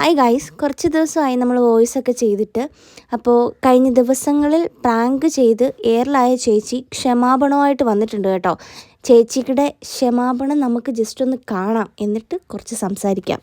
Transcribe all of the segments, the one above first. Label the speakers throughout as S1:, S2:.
S1: Hi guys കുറച്ച് ദിവസമായി നമ്മൾ വോയിസ് ഒക്കെ ചെയ്തിട്ട് അപ്പോൾ കഴിഞ്ഞ ദിവസങ്ങളിൽ പ്രാങ്ക് ചെയ്ത് എയറിലായ ചേച്ചി ക്ഷമാപണമായിട്ട് വന്നിട്ടുണ്ട് കേട്ടോ. ചേച്ചിയുടെ ക്ഷമാപണം നമുക്ക് ജസ്റ്റ് ഒന്ന് കാണാം. എന്നിട്ട് കുറച്ച് സംസാരിക്കാം.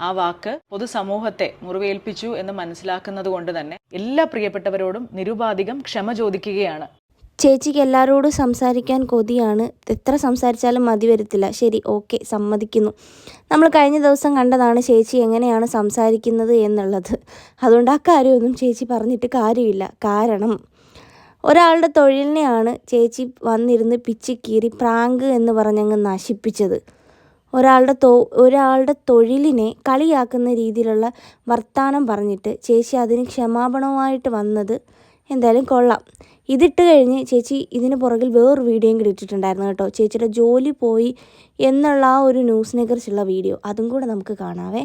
S2: ആ വാക്ക് പൊതുസമൂഹത്തെ മുറിവേൽപ്പിച്ചു എന്ന് മനസ്സിലാക്കുന്നത് കൊണ്ട് തന്നെ എല്ലാ പ്രിയപ്പെട്ടവരോടും നിരുപാധികം ക്ഷമ ചോദിക്കുകയാണ്.
S1: ചേച്ചിക്ക് എല്ലാവരോടും സംസാരിക്കാൻ കൊതിയാണ്. എത്ര സംസാരിച്ചാലും മതി വരത്തില്ല. ശരി ഓക്കെ സമ്മതിക്കുന്നു. നമ്മൾ കഴിഞ്ഞ ദിവസം കണ്ടതാണ് ചേച്ചി എങ്ങനെയാണ് സംസാരിക്കുന്നത് എന്നുള്ളത്. അതുകൊണ്ട് ആ കാര്യമൊന്നും ചേച്ചി പറഞ്ഞിട്ട് കാര്യമില്ല. കാരണം ഒരാളുടെ തൊഴിലിനെയാണ് ചേച്ചി വന്നിരുന്ന് പിച്ചിക്കീറി പ്രാങ്ക് എന്ന് പറഞ്ഞങ്ങ് നശിപ്പിച്ചത്. ഒരാളുടെ തൊ ഒരാളുടെ തൊഴിലിനെ കളിയാക്കുന്ന രീതിയിലുള്ള വർത്തമാനം പറഞ്ഞിട്ട് ചേച്ചി അതിന് ക്ഷമാപണവുമായിട്ട് വന്നത് എന്തായാലും കൊള്ളാം. ഇതിട്ട് കഴിഞ്ഞ് ചേച്ചി ഇതിന് പുറകിൽ വേറൊരു വീഡിയോയും കൂടി ഇട്ടിട്ടുണ്ടായിരുന്നു കേട്ടോ. ചേച്ചിയുടെ ജോലി പോയി എന്നുള്ള ആ ഒരു ന്യൂസിനെ കുറിച്ചുള്ള വീഡിയോ അതും കൂടെ നമുക്ക് കാണാവേ.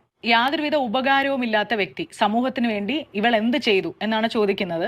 S2: യാതൊരുവിധ ഉപകാരവും ഇല്ലാത്ത വ്യക്തി സമൂഹത്തിന് വേണ്ടി ഇവൾ എന്ത് ചെയ്തു എന്നാണ് ചോദിക്കുന്നത്.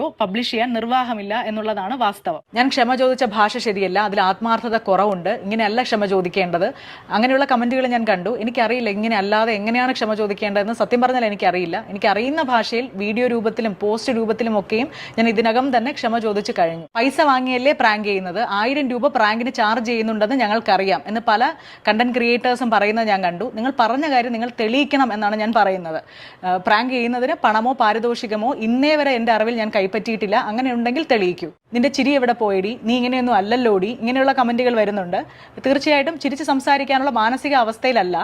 S2: പബ്ലിഷ് ചെയ്യാൻ നിർവാഹമില്ല എന്നുള്ളതാണ് വാസ്തവം. ഞാൻ ക്ഷമ ചോദിച്ച ഭാഷ ശരിയല്ല അതിൽ ആത്മാർത്ഥത കുറവുണ്ട്. ഇങ്ങനെയല്ല ക്ഷമ ചോദിക്കേണ്ടത്. അങ്ങനെയുള്ള കമന്റുകൾ ഞാൻ കണ്ടു. എനിക്കറിയില്ല ഇങ്ങനെ അല്ലാതെ എങ്ങനെയാണ് ക്ഷമ ചോദിക്കേണ്ടതെന്ന്. സത്യം പറഞ്ഞാൽ എനിക്കറിയില്ല. എനിക്കറിയുന്ന ഭാഷയിൽ വീഡിയോ രൂപത്തിലും പോസ്റ്റ് രൂപത്തിലും ഒക്കെയും ഞാൻ ഇതിനകം തന്നെ ക്ഷമ ചോദിച്ചു കഴിഞ്ഞു. പൈസ വാങ്ങിയല്ലേ പ്രാങ്ക് ചെയ്യുന്നത്? ആയിരം രൂപ പ്രാങ്കിന് ചാർജ് ചെയ്യുന്നുണ്ടെന്ന് ഞങ്ങൾക്കറിയാം എന്ന് പല കണ്ടന്റ് ക്രിയേറ്റേഴ്സും പറയുന്നത് ഞാൻ കണ്ടു. നിങ്ങൾ പറഞ്ഞ കാര്യം നിങ്ങൾ തെളിയിക്കണം എന്നാണ് ഞാൻ പറയുന്നത്. പ്രാങ്ക് ചെയ്യുന്നതിന് പണമോ പാരിതോഷികമോ ഇന്നേ വരെ എന്റെ അറിവിൽ ഞാൻ കൈപ്പറ്റിയിട്ടില്ല അങ്ങനെ ഉണ്ടെങ്കിൽ തെളിയിക്കൂ. നിന്റെ ചിരി എവിടെ പോയടി? നീ ഇങ്ങനെയൊന്നും അല്ലല്ലോടി. ഇങ്ങനെയുള്ള കമന്റുകൾ വരുന്നുണ്ട്. തീർച്ചയായിട്ടും ചിരിച്ച് സംസാരിക്കാനുള്ള മാനസിക അവസ്ഥയിലല്ല.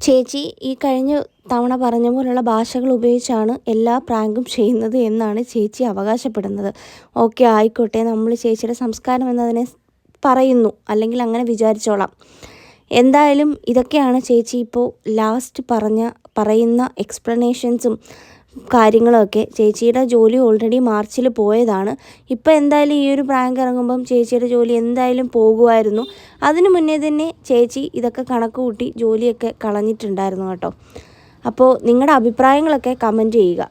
S1: ചേച്ചി ഈ കഴിഞ്ഞ തവണ പറഞ്ഞ പോലുള്ള ഭാഷകൾ ഉപയോഗിച്ചാണ് എല്ലാ പ്രാങ്കും ചെയ്യുന്നത് എന്നാണ് ചേച്ചി അവകാശപ്പെടുന്നത്. ഓക്കെ ആയിക്കോട്ടെ. നമ്മൾ ചേച്ചിയുടെ സംസ്കാരം എന്നതിനെ പറയുന്നു. അല്ലെങ്കിൽ അങ്ങനെ വിചാരിച്ചോളാം. എന്തായാലും ഇതൊക്കെയാണ് ചേച്ചി ഇപ്പോൾ ലാസ്റ്റ് പറഞ്ഞ പറയുന്ന എക്സ്പ്ലനേഷൻസും കാര്യങ്ങളൊക്കെ. ചേച്ചിയുടെ ജോലി ഓൾറെഡി മാർച്ചിൽ പോയതാണ്. ഇപ്പോൾ എന്തായാലും ഈ ഒരു പ്രാങ്ക് ഇറങ്ങുമ്പം ചേച്ചിയുടെ ജോലി എന്തായാലും പോകുമായിരുന്നു. അതിനു മുന്നേ തന്നെ ചേച്ചി ഇതൊക്കെ കണക്ക് കൂട്ടി ജോലിയൊക്കെ കളഞ്ഞിട്ടുണ്ടായിരുന്നു കേട്ടോ. അപ്പോൾ നിങ്ങളുടെ അഭിപ്രായങ്ങളൊക്കെ കമന്റ് ചെയ്യുക.